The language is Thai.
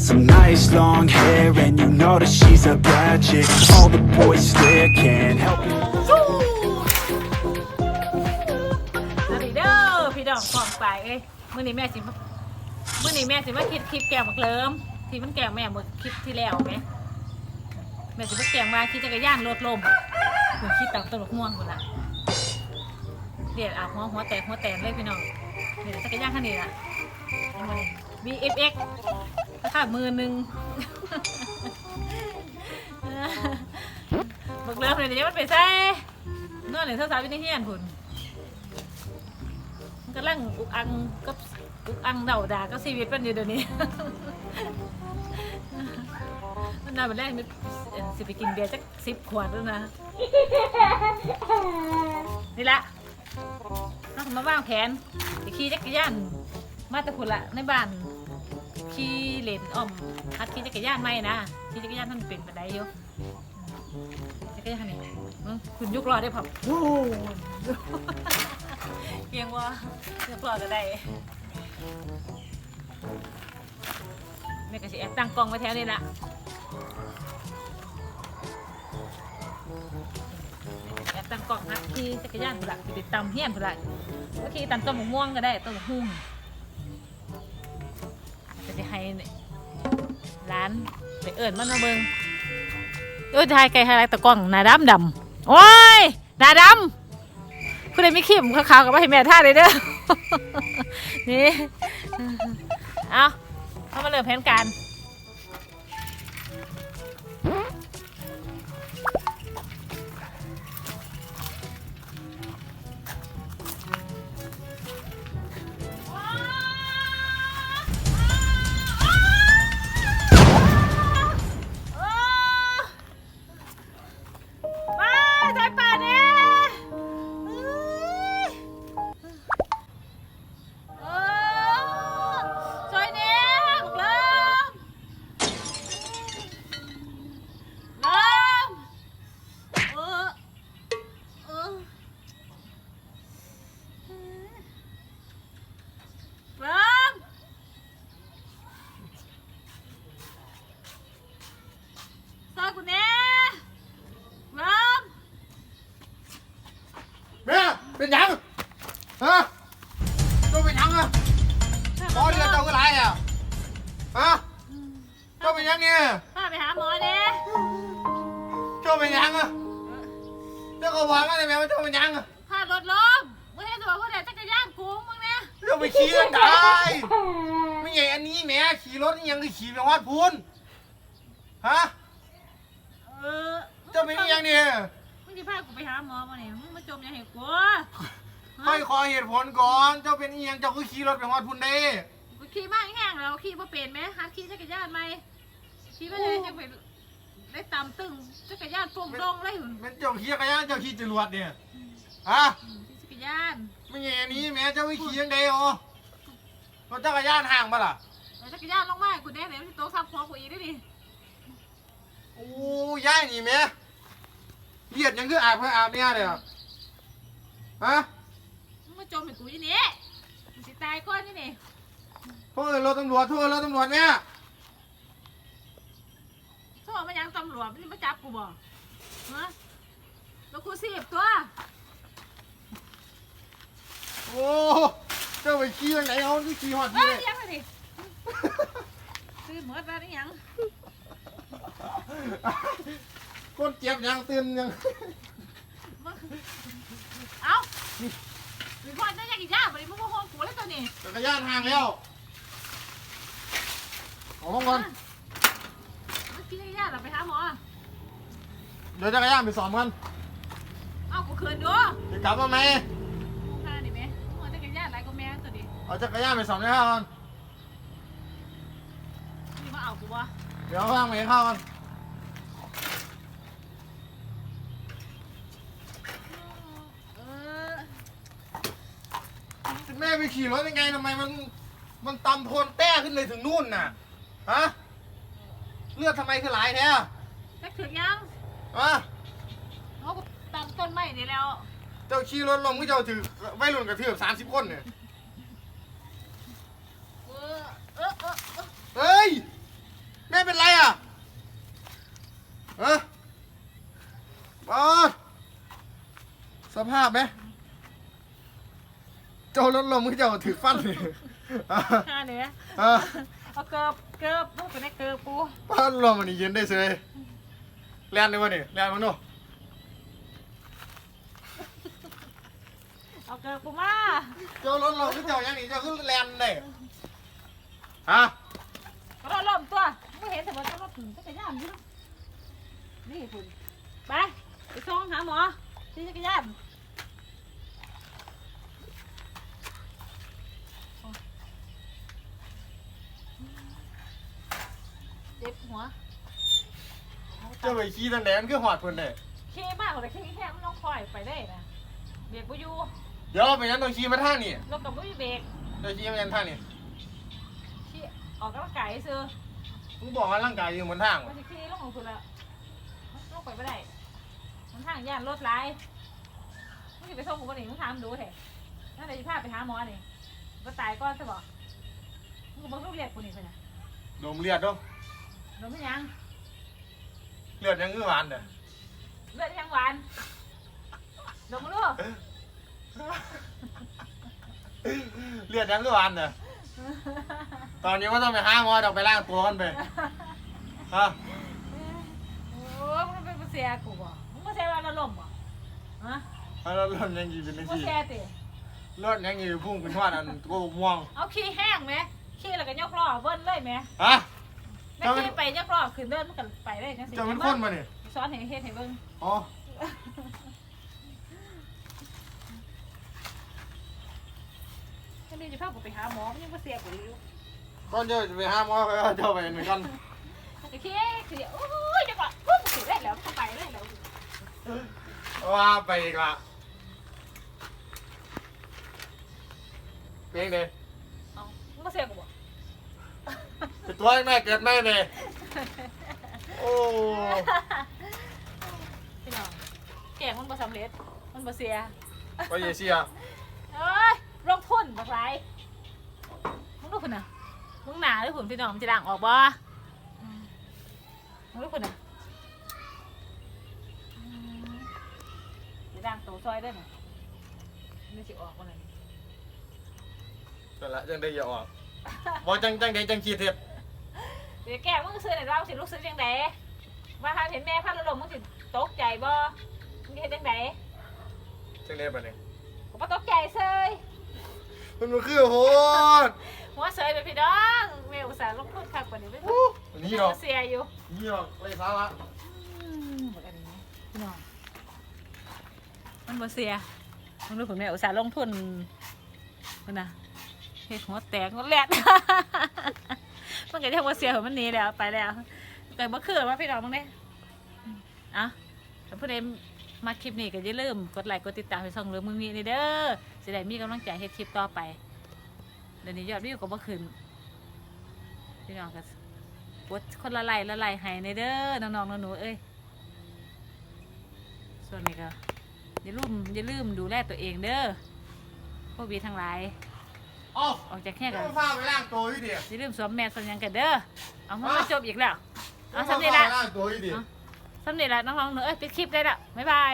got some nice long hair, and you know that she's a bad chick. All the boys stare, can't help it. สวัสดีเด้อพี่ดอกของไปเอ้ยมื้อนี้แม่สิมามื้อนี้แม่สิมาคิดคลิปแกงบักเลิมที่มันแกงแม่เมื่อคลิปที่แล้วไหมแม่สิมาแกงมาขี่จักรยานรถลมเหมือนขี่ตับตลกม่วงคนละเดี๋ยวอาหัวหัวแตกหัวแตนเลยพี่น้องนี่แหละจักรยานคันนี้ล่ะ VFX ราคามือหนึ่งบักเลิมเลยเดี๋ยวมันไปใส่นอนเลยเท่าสาววินิเฮียนคุณมันกำลังอุกอังกับอุกอังเดาด่าก็ชีวิตมันอยู่เดี๋ยวนี้มันนอนวันแรกนึกสิไปกินเบียร์สักสิบขวดแล้วนะ นี่ละน้องมาว่างแผนไปขี่จักรยานมาแตะพุนละในบ้าน ขี่เล่นอ้อมฮัดขี่จักรยานไม่นะขี่จักรยานมันเป็นบันไดอยู่จักรยานนี่มึงคุณยกล้อได้ผับโอ้เพียงว่าเรียบร้อยก็ได้แม่ก็สิแอบตั้งกล้องไว้แถวนี้ละแอบตั้งกล้องนะขี่จักรยานพุ่นละสิไปตำเฮียนพุ่นละก็ขี่ตำต้นมะม่วงก็ได้ต้นมะฮุ่งานไปเอิญมันมาเบิงโอ้ยทายไกลไฮไลตะกล้องหน้าดำดำโอ้ยหน้าดำคุณเลยไม่ขีมขาวๆกับว่าให้แม่ท่าเลยเด้อนี่เอาเข้ามาเริ่มแผนการ เป็นหยังฮะเจ้าเป็นหยังอะพอเดือนเจ้าก็ไรอะฮะเจ้าเป็นหยังเนี่ยป้าไปหาหมอเนี่ยเจ้าเป็นหยังอะเจ้าก็วางอะไรแม่ว่าเจ้าเป็นหยังอะพารถลมมึงเห็นตัวผู้ใดจักรยานกูมึงเนี่ยเจ้าไปขี่ยังได้ไม่ใช่อันนี้แม่ขี่รถนี่ยังคือขี่ไปวัดพูนฮะเออเจ้าเป็นหยังเนี่ยมึงจะพากูไปหาหมอมาเนี่ยมึง มาจมอยังให้กูค่อยขอเหตุผลก่อน เจ้าเป็นอีหยังเจ้าคือขี่รถไปวัดพูนได้กูขี่มากแห้งแล้วขี่มาเป็นไหมหัดขี่จักรยานไหมขี่มาเลยจะไปได้ตำตึงจักรยานโป่งดงเลยหุ่นเป็นเจ้าขี่จักรยานเจ้าขี่จรวดเนี่ยฮะขี่จักรยานไม่ใช่อันนี้แม่เจ้าไปขี่ยังไงอ๋อรถจักรยานห่างปะล่ะเอาจักรยานลงมาให้กูแน่เดี๋ยวที่โต๊ะทับหัวกูอีกได้ดิโอ้ย่ายนี่แม่เลียดยังคืออาบเพื่ออาบเนี่ยเลยอะ ฮะมึงมาจมให้กูยี่นี่มึงสิตายก่อนนี่นี่โทษรถตำรวจโทษรถตำรวจเนี่ยโทษมายังตำรวจมันมาจับกูบ่ฮะแล้วกูเสียบตัวโอ้เจ้าไปขี่ยังไงเอาที่ขี่หอดเอ้ที่ยเลยยังไงดิซื้อหมดแล้วนี่ยังคนเจ็บยังตื่นยัง มึงเอ้าหรือพ่อจะยังอีกย่าบ่ได้มึงมาห้องกูแล้วตัวนี้จักรยานห่างแล้วออกมาก่อนมึงกินยังย่าเราไปหาหมอ เดี๋ยวจักรยานไปสอบกันเอ้ากูคืนดูจะกลับมาไหมท่านี่ไหมมึงจะกันย่าอะไรก็แม่ตัวนี้เอาจักรยานไปสอบได้ก่อนนี่มาเอากูวะเดี๋ยวว่างไปเข้ากัน เออ แม่ไปขี่รถยังไงทำไมมันมันตำโพนแต้ขึ้นเลยถึงนู่นน่ะฮะเลือดทำไมคือหลายแท้อะจะถึงยังฮะเขาก็ตามต้นไม้นี่แล้วเจ้าขี่รถลงก็เจ้าถือไว้รุ่นกระเทือบสามสิบคนเนี่ยเออเออเออเออเฮ้ยแม่เป็นไรอะฮะบอสสภาพไหม เจ้ารถลมมึงเจ้าถือฟันเลยอะห้าเนื้ออะเอาเกิบเกิบปูไปในเกิบปูฟันลมมันนี่เย็นได้เสยแลนได้วะนี่แลนมันโน่เอาเกิบปูมาเจ้ารถลมมึงเจ้ายังนี่เจ้าขึ้นแลนได้ฮะก็รอล้มตัวไม่เห็นแต่ว่าจะรถถึงจักรยานอยู่นี่คุณไปไปส่งหาหมอที่จักรยาน เจ็บหัวเจ้าไปขี่ตันแดนคือหอดเพิ่นเด้ขี้มากกว่าขี้แค่มันต้องคอยไปได้นะเบรกบุยูเดี๋ยวไปนั้นต้องขี่มาทางนี่รถกับบุยูเบรกเดี๋ยวขี่มายันทางนี่ขี้ออกกำลังกายซื้อมึงบอกว่าร่างกายอยู่บนทางมันจะขี้ลงของคุณละลงไปไม่ได้มันทางย่านรถร้ายมึงจะไปส่งกูคนนี้มึงถามดูเถอะนั่นเลยพาไปหาหมอนี่ก็ตายก้อนใช่บ่มึงก็บอกลูกเรียกกูนี่ไปนะดมเลือดเด้ว ยโดนไม่ยังเลือดยังคือหวานเด้อเลือดยังหวานโดนมึงลูกเลือดยังคือหวานเด้อตอนนี้ว่าต้องไปหาหมอต้องไปล้างตัวกันไปฮะโอ้มึงเป็นเสียกูบ่มึงมาเสียวันละลมบ่ฮะแล้วเลือดยังอยู่เป็นมึงที่เสียติเลือดยังอยู่พุ่งเป็นทอดอันโกม่วง เอาขี้แห้งไหมขี้แล้วก็ยกล้อเบิ้ลเลยไหมฮะ แม่ขี้ไปยกล้อขึ้นเดินมันก็ไปได้จังสิจะเป็นคนมาเนี่ยสอนให้เฮ็ดให้เบิ่งอ๋อถ้ามีจะพากูไปหาหมอมันยังบ่เสียกูอยู่ก่อนเจ้าจะไปหาหมอก็เจ้าไปเหมือนกันไอ้ขี้ขี้โอ้ยจังหวะปุ๊บสิได้แล้วมันก็ไปได้แล้วว่าไปอีกละเพียงเดียเอามึงบ่เสียกูบ่ ตัวแม่เกิดแม่เลยโอ้พี่น้องแกงมันบ่สำเร็จ มันบ่เสียไปเยเชียเอ้ยลงทุนบักหลายมึงดูพุ่นน่ะมึงหนาหรือหุ่นพี่น้องมันจะด่างออกบ่อืมมึงดูพุ่นน่ะอืมจะด่างโตซอยได้ไหมไม่สิออกบ่เลยแต่ละจังได้อย่าออกบอกจังจังได้จังขีดเทียบเดี๋ยวแกมึงซื้อให้เราสิลูกซื้อจังไดว่าหาเห็นแม่พาเราลงมึงสิตกใจบ่มึงสิเฮ็ดจังไดจังได้ปะเนี่ยกูบ่ตกใจเซยมันมันคือโหดหัวเซยไปพี่น้องแม่อุตส่าห์ลงทุนคักกว่านี้ไม่นี่หรอกเสียอยู่นี่หรอกไรสาระอืมบอกอันนี้พี่น้องมันบ่เสียมึงดูผมแม่อุตส่าห์ลงทุนมันนะเฮ็ดหัวแตกหัวแหลด มันก็ยังบ่เสียของมันหนี้แล้วไปแล้วแต่บ่อคือว่าพี่น้องมึงเด้อืมเอะถ้าผู้ใดมาคลิปนี้ก็อย่าลืมกดไลค์กดติดตามให้ช่องเรื่องมึงมีนี่เด้อสิได้มีกำลังใจเฮ็ดคลิปต่อไปเดี๋ยวนี้ยอดวิวก็บ่ขึ้นพี่น้องก็กดคนละไลค์ละไลค์ให้ในเด้อน้องๆหนูๆเอ้ยส่วนนี้ก็อย่าลืมอย่าลืมดูแลตัวเองเด้อพวกบีทั้งหลาย อ๋อออกจากแค่กันต้องฟ้าไปล้างตัวอยู่ดิอย่าลืมสวมแมสสวมหยังกันเด้อเอามาอะจบอีกแล้วเอาต้องสำเร็จฟ้าละไปล้างตัวอยู่ดิสำเร็จละน้องๆหนูเอ้ยปิดคลิปได้ละบ๊ายบาย